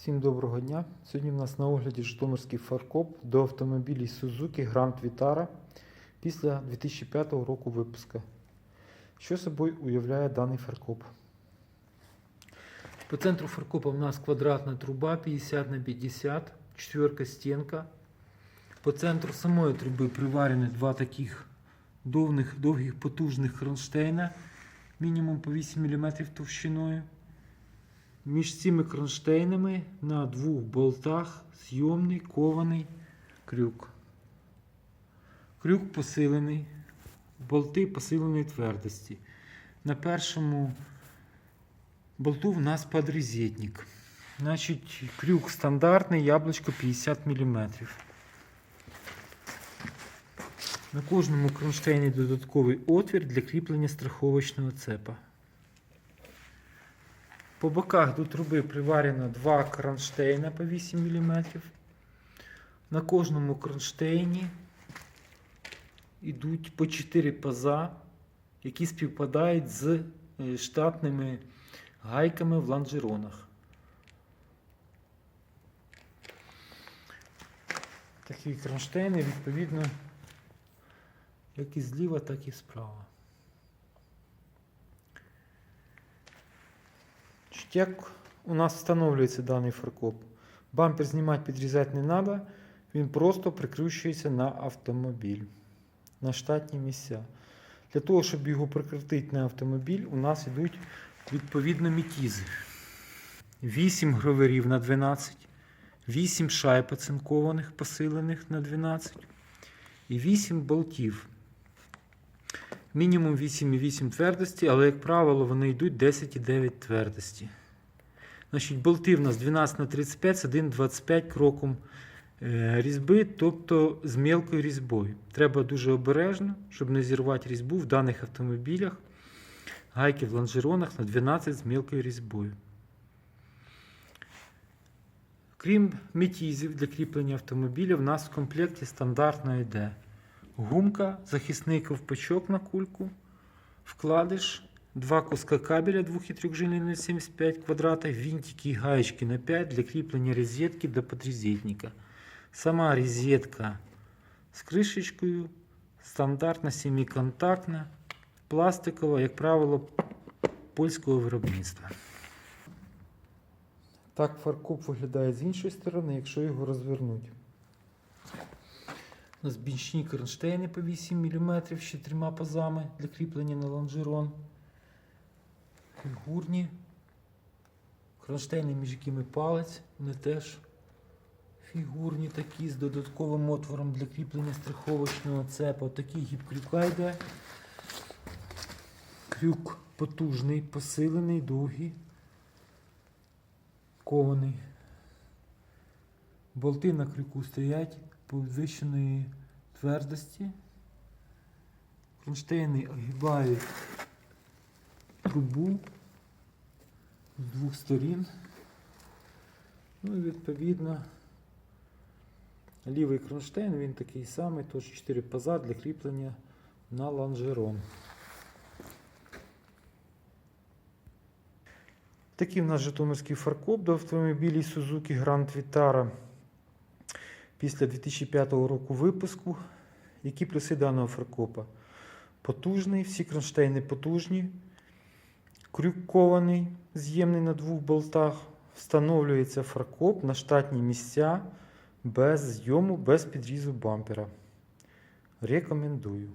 Всім доброго дня. Сьогодні в нас на огляді Житомирський фаркоп до автомобілів Suzuki Grand Vitara після 2005 року випуска. Що собою уявляє даний фаркоп? По центру фаркопа у нас квадратна труба 50 на 50, четверка стінка. По центру самої труби приварені два таких довгих, довгих потужних кронштейна, мінімум по 8 мм товщиною. Між цими кронштейнами на двох болтах зйомний кований крюк. Крюк посилений, болти посиленої твердості. На першому болту в нас подрезетник. Значить, крюк стандартний, яблучко 50 мм. На кожному кронштейні додатковий отвір для кріплення страховочного цепа. По боках до труби приварено два кронштейна по 8 мм. На кожному кронштейні йдуть по 4 паза, які співпадають з е, штатними гайками в лонжеронах. Такі кронштейни, відповідно, як і зліва, так і справа. Як у нас встановлюється даний фаркоп? Бампер знімати, підрізати не треба, він просто прикручується на автомобіль, на штатні місця. Для того, щоб його прикрутити на автомобіль, у нас йдуть відповідно мітізи. 8 гроверів на 12, 8 шайб оцинкованих, посилених на 12 і 8 болтів. Мінімум 8,8 твердості, але, як правило, вони йдуть 10,9 твердості. Значить, болти в нас 12 на 35 з 1,25 кроком е, різьби, тобто з мілкою різьбою. Треба дуже обережно, щоб не зірвати різьбу в даних автомобілях. Гайки в лонжеронах на 12 з мілкою різьбою. Крім метізів для кріплення автомобіля, в нас в комплекті стандартно йде гумка, захисний ковпачок на кульку, вкладиш, два куска кабеля 2 і 3 жилі на 75 квадратів, винтики і гаечки на 5 для кріплення розетки до подрезетника. Сама розетка з кришечкою, стандартна семиконтактна, пластикова, як правило, польського виробництва. Так фаркоп виглядає з іншої сторони, якщо його розвернути. У нас бічні кронштейни по 8 мм з чотирма пазами для кріплення на лонжерон. Фігурні. Кронштейни, між якими палець, вони теж фігурні такі з додатковим отвором для кріплення страховочного цепа. Такий гіб крюка йде. Крюк потужний, посилений, довгий, кований. Болти на крюку стоять підвищеної твердості. Кронштейни огибають трубу з двох сторін. Ну і відповідно лівий кронштейн, він такий самий, тож 4 паза для кріплення на лонжерон. Такий в нас Житомирський фаркоп до автомобілів Suzuki Grand Vitara після 2005 року випуску. Які плюси даного фаркопа? Потужний, всі кронштейни потужні, крюк кований, з'ємний на двох болтах. Встановлюється фаркоп на штатні місця без зйому, без підрізу бампера. Рекомендую.